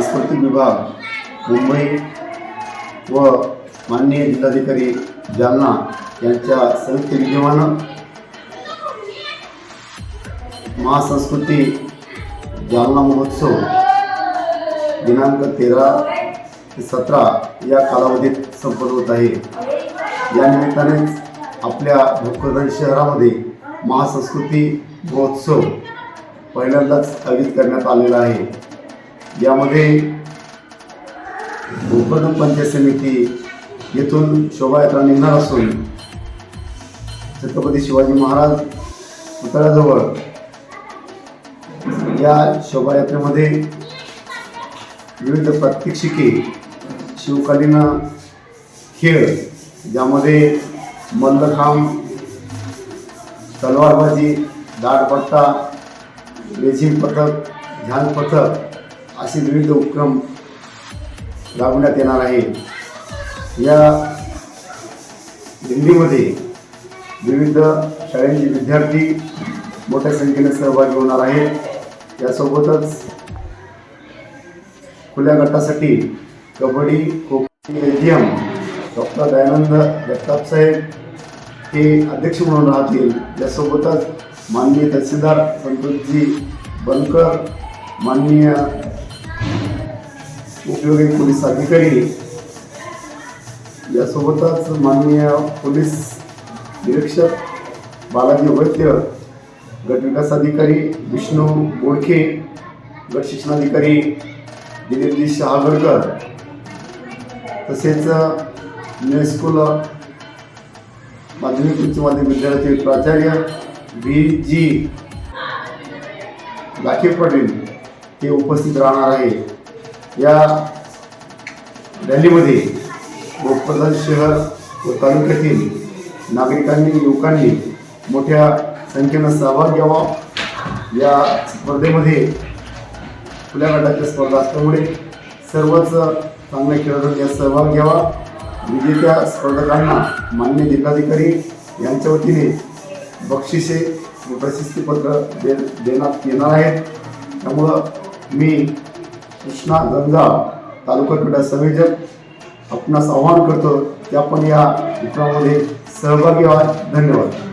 विभाग मुंबई व माननीय जिल्हाधिकारी जालना यांच्या संयुक्त विद्यमानं महासंस्कृती जालना महोत्सव दिनांक तेरा ते सतरा या कालावधीत संपन्न होत आहे. या निमित्तानेच आपल्या भोकरदन शहरामध्ये महासंस्कृती महोत्सव पहिल्यांदाच आयोजित करण्यात आलेला आहे. यामध्ये भोकरदन पंचायत समिती येथून शोभायात्रा निघणार असून छत्रपती शिवाजी महाराज पुतळ्याजवळ या शोभायात्रेमध्ये विविध प्रात्यक्षिके शिवकालीन खेळ ज्यामध्ये मल्लखांब तलवारबाजी दाटपट्टा लेझिम पथक ध्यान पथक असे विविध उपक्रम राबवण्यात येणार आहे. या दिंडीमध्ये विविध शाळेचे विद्यार्थी मोठ्या संख्येने सहभागी होणार आहेत. यासोबतच खुल्या गटासाठी कबड्डी खो खो एम डॉक्टर दयानंद जगताप साहेब हे अध्यक्ष म्हणून राहतील. यासोबतच माननीय तहसीलदार संतोषजी बनकर माननीय उपयोगी पोलीस अधिकारी यासोबतच माननीय पोलीस निरीक्षक बालाजी वैद्य गटविकास अधिकारी विष्णू बोडखे गट शिक्षणाधिकारी दिलीपजी शहागडकर तसेच युनेस्कोल माध्यमिक उच्च माध्यमिक विद्यालयाचे प्राचार्य व्ही जी लाखे पाटील हे उपस्थित राहणार आहे या रॅलीमध्ये भोकरदन शहर व तालुक्यातील नागरिकांनी युवकांनी मोठ्या संख्येनं सहभाग घ्यावा. या स्पर्धेमध्ये खुल्या गटाच्या स्पर्धा असल्यामुळे सर्वच चांगल्या खेळाडूंनी यात सहभाग घ्यावा. विजेत्या स्पर्धकांना मान्य जिल्हाधिकारी यांच्या वतीने बक्षिसे व प्रशस्तीपत्र दे देण्यात येणार आहेत. त्यामुळं मी कृष्णा गंगा तालुका क्रीडा संयोजक आपणास आवाहन करतो की आपण या उपक्रमामध्ये सहभागी व्हा. धन्यवाद.